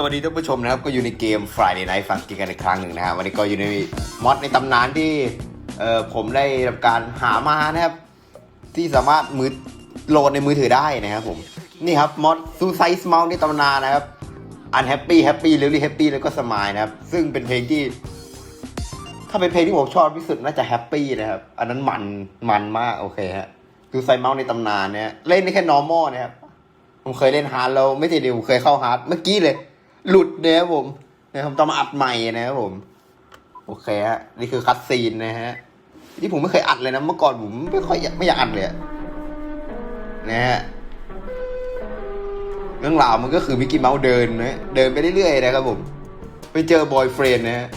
สวัสดีท่านผู้ชมนะครับ ก็อยู่ในเกม Friday Night Funkin' กันอีกครั้งหนึ่งนะครับวันนี้ก็อยู่ในมอดในตำนานที่เอ่อผมได้ทำการหามานะครับ ที่สามารถมือโหลดในมือถือได้นะครับผม นี่ครับมอดซูไซส์เมาในตำนานนะครับ Unhappy Happy Really Happy แล้วก็สมายนะครับ ซึ่งเป็นเพลงที่ ถ้าเป็นเพลงที่ผมชอบที่สุดน่าจะแฮปปี้นะครับ อันนั้นมันมันมากโอเคฮะซูไซส์เมาในตำนานเนี่ยเล่นได้แค่ normal นะครับผมเคยเล่นฮาร์ดแล้วไม่ติดดิผมเคยเข้าฮาร์ดเมื่อกี้เลย หลุดเนี่ยครับผมนี่ยผมต้องมาอัดใหม่นะครับผม โอเคฮะนี่คือคัดซีนนะฮะที่ผมไม่เคยอัดเลยนะเมื่อก่อนผมไม่ค่อยไม่อยากอัดเลยนะฮะเรื่องราวมันก็คือมิกกี้เมาส์เดินนะเดินไปเรื่อยๆนะครับผม ไปเจอบอยเฟรนนะฮะ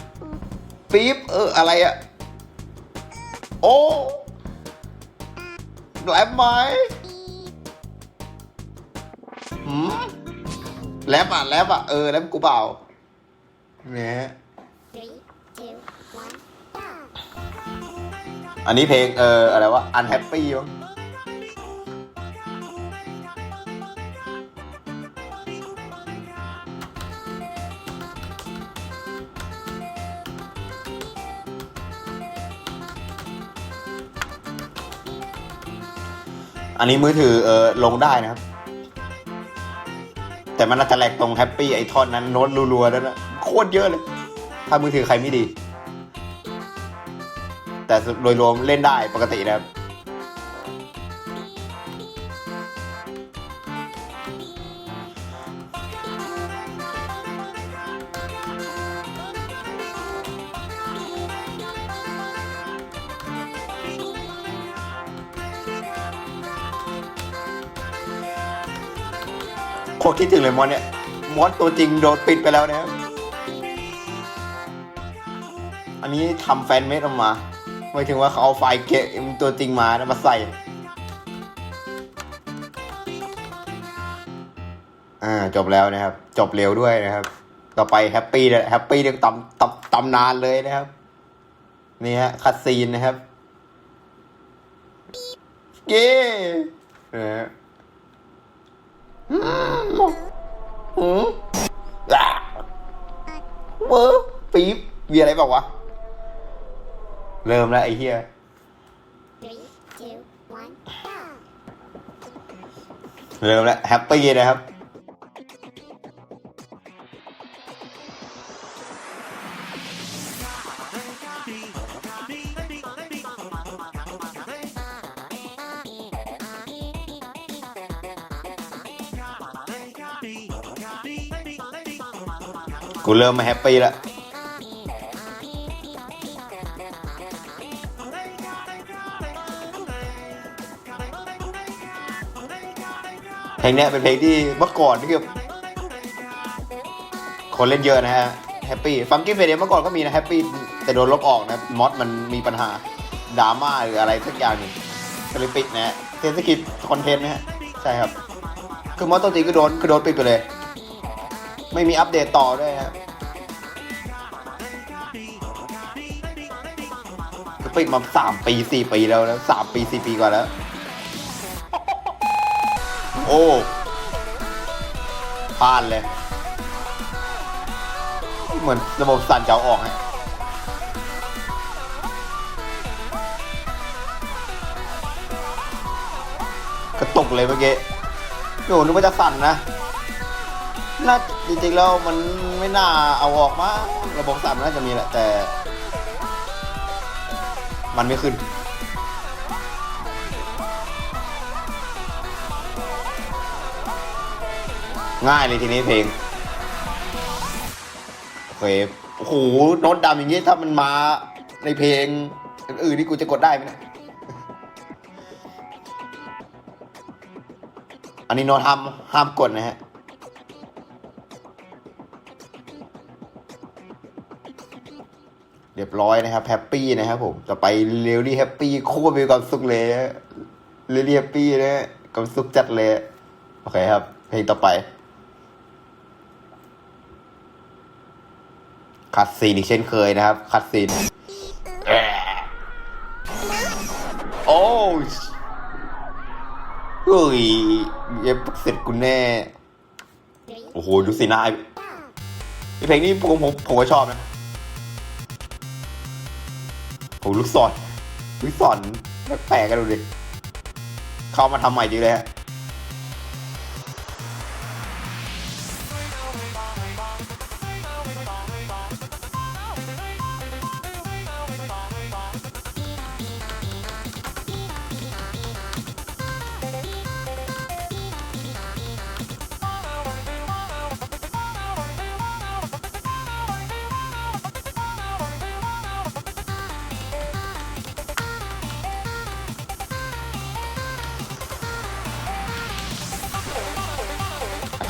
ปี๊บเอออะไรอะโอ้แหลมไหมหืม แรปอะแรปอะเออแรปกูเปล่าเนี่ย Three, two, one, อันนี้เพลงเอออะไรวะ unhappy มั้งอันนี้มือถือเออลงได้นะครับ แต่มันน่าจะแหลกตรงแฮปปี้ไอทอนนั้นโน้ตรัวๆแล้วนะโคตรเยอะเลย ถ้ามือถือใครไม่ดี แต่โดยรวมเล่นได้ปกตินะครับ โคตรคิดถึงเลยมอนเนี่ยมอนตัวจริงโดนปิดไปแล้วนะครับอันนี้ทำแฟนเมดออกมาหมายถึงว่าเขาเอาไฟล์เกมตัวจริงมาแล้วมาใส่อ่าจบแล้วนะครับ จบเร็วด้วยนะครับ ต่อไปแฮปปี้เลยแฮปปี้เรื่องตำตำตำนานเลยนะครับ นี่ฮะคัดซีนนะครับ เย้นะฮะ หืมอะเวอร์ปี๊บมีอะไรบอกวะ เริ่มแล้วไอ้เหี้ย Three, two, one, go! เริ่มแล้วแฮปปี้นะครับ กูเริ่มไมาแฮปปี้ล้วเพลงนี้เป็นเพลงที่เมื่อก่อนนี่คือคนเล่นเยอะนะฮะแฮปปี้ฟังกี้เฟเดเมื่อก่อนก็มีนะแฮปปี้แต่โดนลบออกนะมอสมันมีปัญหาดราม่าหรืออะไรสักอย่างนึ่งก็เลยปิดนะฮะเทศกิจคอนเทนต์นะฮะใช่ครับ คือมอสตัวจริงก็โดนก็โดนปิดไปเลย ไม่มีอัปเดตต่อด้วยฮะก็ปิดมาสามปีสี่ปีแล้วนะสามปีสี่ปีกว่าแล้ว โอ้พลาดเลย เหมือนระบบสั่นจะเอาออกไงกระตุกเลยเมื่อกี้โหนึกว่าจะสั่นนะ น่าจริงๆแล้วมันไม่น่าเอาออกมาระบบสั่นมันน่าจะมีแหละแต่ มันไม่ขึ้น ง่ายเลยทีนี้เพลงโอเคโอ้โหโน้ตดำอย่างนี้ถ้ามันมาในเพลงอื่นนี่กูจะกดได้ไหมเนี่ยอันนี้โน้ตห้ามห้ามกดนะฮะ รียบร้อยนะครับแฮปปี้นะครับผมต่อไปเรลลี่แฮปปี้คตรมีความสุขเลยเรลลี่แฮปปี้นะความสุขจัดเลย โอเคครับ เพลงต่อไปคัดซีนอีกเช่นเคยนะครับ คัดซีนโอ้ยเฮ้ยเย็บเสร็จกูแน่ โอ้โห ดูสีหน้าไอ้เพลงนี้ผมผมผมก็ชอบนะ โหลูกศรลูกศรแปลกๆกันดูดิ เข้ามาทำใหม่จริงเลยฮะ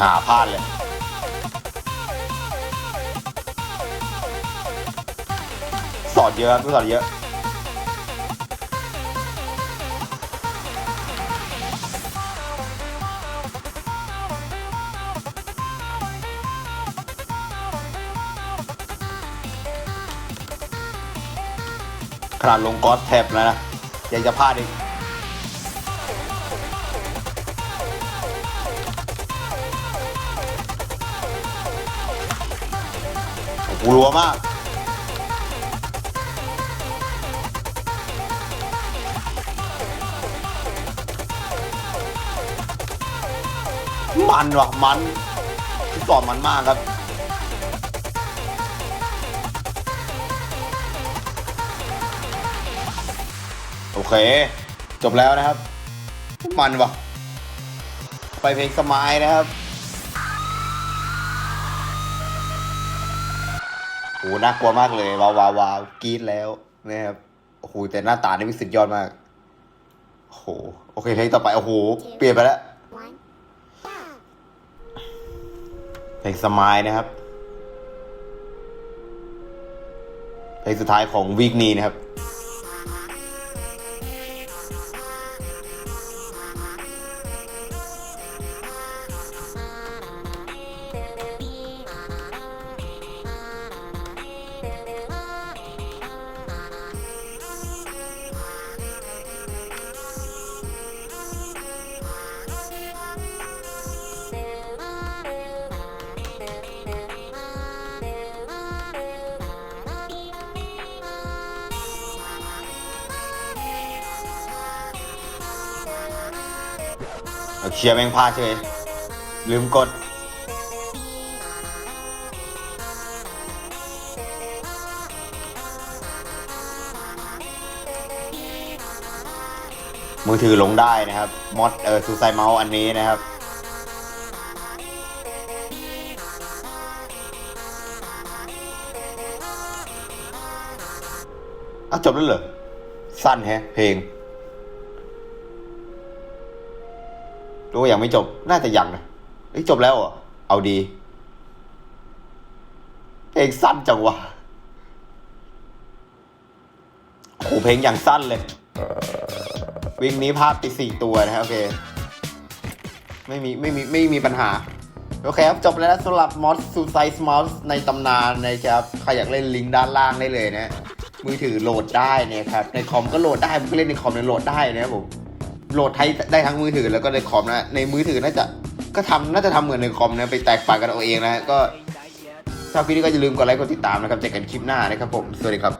หาพลาดเลย สอนเยอะครับสอนเยอะขนาดลงกอสแท็บแล้วนะยังจะพลาดอีก โอ้โหรัวมากมันว่ะมันที่สอมันมากครับโอเค จบแล้วนะครับ มันว่ะ ไปเพลงสมายนะครับ น่ากลัวมากเลย ว้าวว้าววาวกรี๊ดแล้วนะครับโอ้โหแต่หน้าตานี่มีสุดยอดมากโอ้โหโอเคเพลงต่อไปโอ้โหเปลี่ยนไปแล้วเพลงสมายนะครับเพลงสุดท้ายของวีคนี้นะครับ เชียร์แม่งพลาดใช่ไหมลืมกด มือถือลงได้นะครับ มอดเออซูไซเมาส์อันนี้นะครับอ้าจบแล้วเหรอ สั้นแฮะ เพลง รู้ว่ายังไม่จบ น่าจะยังนะเอ้ยจบแล้วเหรอเอาดี เพลงสั้นจังวะโหเพลงอย่างสั้นเลย วิ่งนี้ภาพไปสี่ตัวนะครับโอเค ไม่มีไม่มีไม่มีปัญหา โอเคครับ จบแล้วสำหรับมอสซูไซส์มอสในตำนานนะครับ ใครอยากเล่นลิงก์ด้านล่างได้เลยนะ มือถือโหลดได้นะครับ ในคอมก็โหลดได้ผมก็เล่นในคอมเนี่ยโหลดได้นะครับผม โหลดให้ได้ทั้งมือถือแล้วก็ในคอมนะในมือถือน่าจะก็ทำน่าจะทำเหมือนในคอมนะไปแตกต่างกันเอาเองนะฮะก็ชอบคลิปนี้ก็อย่าลืมกดไลค์กดติดตามนะครับเจอกันคลิปหน้านะครับผมสวัสดีครับ